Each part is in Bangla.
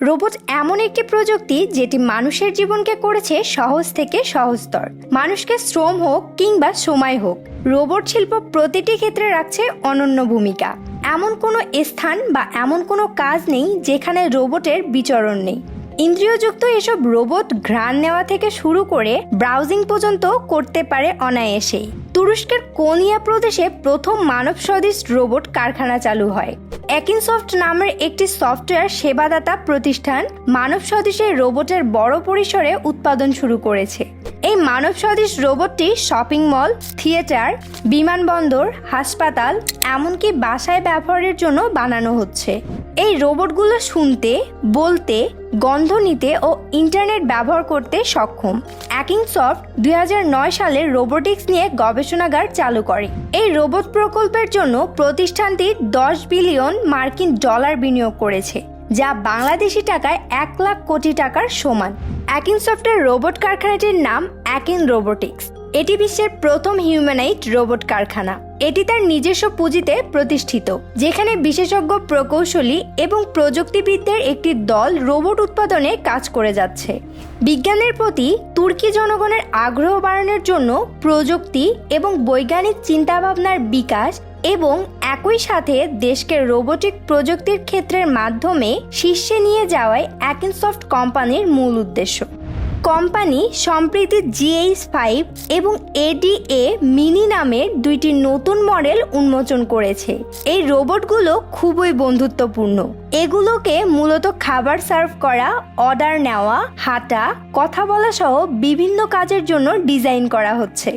রোবট এমন একটি প্রযুক্তি যেটি মানুষের জীবনকে করেছে সহজ থেকে সহজতর। মানুষকে শ্রম হোক কিংবা সময় হোক, রোবট শিল্প প্রতিটি ক্ষেত্রে রাখছে অনন্য ভূমিকা। এমন কোনো স্থান বা এমন কোনো কাজ নেই যেখানে রোবটের বিচরণ নেই। ইন্দ্রিয়যুক্ত এসব রোবট ঘ্রাণ নেওয়া থেকে শুরু করে ব্রাউজিং পর্যন্ত করতে পারে অনায়াসেই। তুরস্কের কোনিয়া প্রদেশে প্রথম মানব সদৃশ রোবট কারখানা চালু হয়। একিনসফট নামের একটি সফটওয়্যার সেবাদাতা প্রতিষ্ঠান মানব সদৃশের রোবটের বড় পরিসরে উৎপাদন শুরু করেছে। এই মানব সদৃশ রোবটটি শপিং মল, থিয়েটার, বিমানবন্দর, হাসপাতাল, এমনকি বাসায় ব্যবহারের জন্য বানানো হচ্ছে। এই রোবটগুলো শুনতে, বলতে, গন্ধ নিতে ও ইন্টারনেট ব্যবহার করতে সক্ষম। অ্যাকিং সফট দুই সালে রোবোটিক্স নিয়ে গবেষণাগার চালু করে। এই রোবট প্রকল্পের জন্য প্রতিষ্ঠানটি দশ বিলিয়ন মার্কিন ডলার বিনিয়োগ করেছে, যা বাংলাদেশি টাকায় এক লাখ কোটি টাকার সমান। অ্যাকিন সফটের রোবট কারখানাটির নাম অ্যাকিন রোবোটিক্স এটি বিশ্বের প্রথম হিউম্যানাইট রোবট কারখানা। এটি তার নিজস্ব পুঁজিতে প্রতিষ্ঠিত, যেখানে বিশেষজ্ঞ প্রকৌশলী এবং প্রযুক্তিবিদদের একটি দল রোবট উৎপাদনে কাজ করে যাচ্ছে। বিজ্ঞানের প্রতি তুর্কি জনগণের আগ্রহ বাড়ানোর জন্য প্রযুক্তি এবং বৈজ্ঞানিক চিন্তাভাবনার বিকাশ এবং একই সাথে দেশকে রোবোটিক প্রযুক্তির ক্ষেত্রের মাধ্যমে শীর্ষে নিয়ে যাওয়াই অ্যাকিনসফট কোম্পানির মূল উদ্দেশ্য। কোম্পানি সম্প্রতি জিএইচ ফাইভ এবং এডিএ মিনি নামের দুইটি নতুন মডেল উন্মোচন করেছে। এই রোবটগুলো খুবই বন্ধুত্বপূর্ণ। এগুলোকে মূলত খাবার সার্ভ করা, অর্ডার নেওয়া, হাঁটা, কথা বলা সহ বিভিন্ন কাজের জন্য ডিজাইন করা হচ্ছে।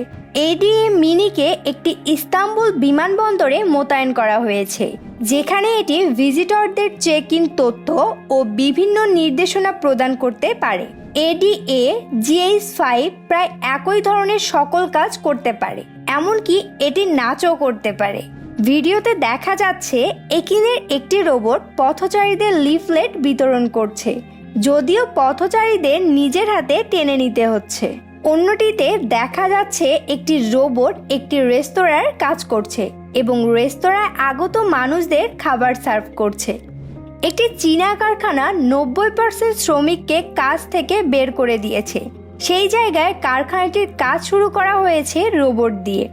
এডিএ মিনিকে একটি ইস্তাম্বুল বিমানবন্দরে মোতায়েন করা হয়েছে, যেখানে এটি ভিজিটরদের চেক ইন তথ্য ও বিভিন্ন নির্দেশনা প্রদান করতে পারে। এডিএ জিএইচ ফাইভ প্রায় একই ধরনের সকল কাজ করতে পারে, এমনকি এটি নাচও করতে পারে। ভিডিওতে দেখা যাচ্ছে, একিনের একটি রোবট পথচারীদের লিফলেট বিতরণ করছে, যদিও পথচারীদের নিজের হাতে টেনে নিতে হচ্ছে। অন্যটিতে দেখা যাচ্ছে, একটি রোবট একটি রেস্তোরাঁর কাজ করছে এবং রেস্তোরাঁয় আগত মানুষদের খাবার সার্ভ করছে। একটি চীনা কারখানা নব্বই পার্সেন্ট শ্রমিককে কাজ থেকে বের করে দিয়েছে। সেই জায়গায় কারখানাটির কাজ শুরু করা হয়েছে রোবট দিয়ে।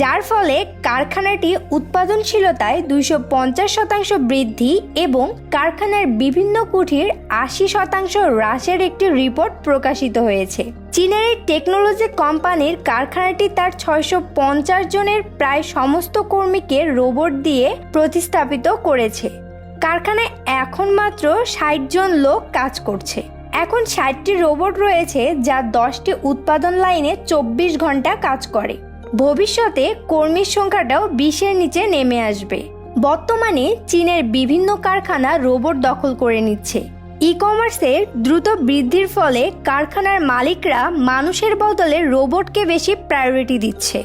যার ফলে কারখানাটি উৎপাদনশীলতায় দুইশো পঞ্চাশ শতাংশ বৃদ্ধি এবং কারখানার বিভিন্ন কুঠির আশি শতাংশ হ্রাসের একটি রিপোর্ট প্রকাশিত হয়েছে। চীনের এই টেকনোলজি কোম্পানির কারখানাটি তার ছয়শো পঞ্চাশ জনের প্রায় সমস্ত কর্মীকে রোবট দিয়ে প্রতিস্থাপিত করেছে। কারখানায় এখন মাত্র ষাট জন লোক কাজ করছে। এখন ষাটটি রোবট রয়েছে যা দশটি উৎপাদন লাইনে চব্বিশ ঘণ্টা কাজ করে। ভবিষ্যতে কর্মীর সংখ্যাটাও বিশের নিচে নেমে আসবে। বর্তমানে চীনের বিভিন্ন কারখানা রোবট দখল করে নিচ্ছে। ই কমার্সের দ্রুত বৃদ্ধির ফলে কারখানার মালিকরা মানুষের বদলে রোবটকে বেশি প্রায়োরিটি দিচ্ছে।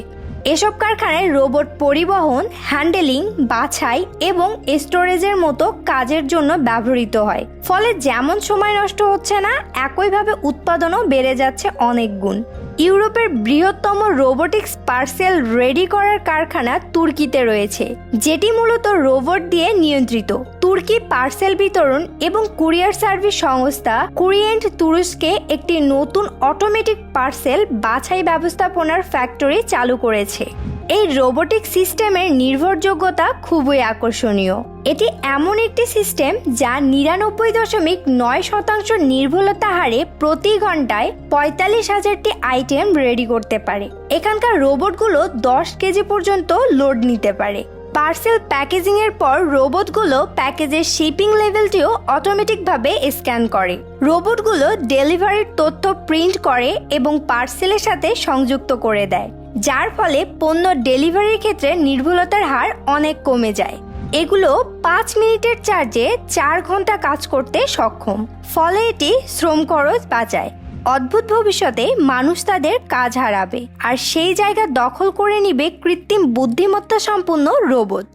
এসব কারখানায় রোবট পরিবহন, হ্যান্ডেলিং, বাছাই এবং স্টোরেজের মতো কাজের জন্য ব্যবহৃত হয়। ফলে যেমন সময় নষ্ট হচ্ছে না, একইভাবে উৎপাদনও বেড়ে যাচ্ছে অনেক গুণ। ইউরোপের বৃহত্তম রোবোটিক্স পার্সেল রেডি করার কারখানা তুর্কিতে রয়েছে, যেটি মূলত রোবট দিয়ে নিয়ন্ত্রিত। তুর্কি পার্সেল বিতরণ এবং কুরিয়ার সার্ভিস সংস্থা কুরিয়েন্ট তুরস্কে একটি নতুন অটোমেটিক পার্সেল বাছাই ব্যবস্থাপনার ফ্যাক্টরি চালু করেছে। এই রোবোটিক সিস্টেমের নির্ভরযোগ্যতা খুবই আকর্ষণীয়। এটি এমন একটি সিস্টেম যা নিরানব্বই দশমিক নয় শতাংশ নির্ভুলতা হারে প্রতি ঘন্টায় পঁয়তাল্লিশ হাজারটি আইটেম রেডি করতে পারে। এখানকার রোবটগুলো দশ কেজি পর্যন্ত লোড নিতে পারে। পার্সেল প্যাকেজিং এর পর রোবটগুলো প্যাকেজের শিপিং লেভেলটিও অটোমেটিকভাবে স্ক্যান করে। রোবটগুলো ডেলিভারির তথ্য প্রিন্ট করে এবং পার্সেলের সাথে সংযুক্ত করে দেয়, যার ফলে পণ্য ডেলিভারির ক্ষেত্রে নির্ভুলতার হার অনেক কমে যায়। এগুলো পাঁচ মিনিটের চার্জে চার ঘণ্টা কাজ করতে সক্ষম, ফলে এটি শ্রম খরচ বাঁচায়। অদ্ভুত ভবিষ্যতে মানুষ তাদের কাজ হারাবে, আর সেই জায়গা দখল করে নিবে কৃত্রিম বুদ্ধিমত্তা সম্পন্ন রোবট।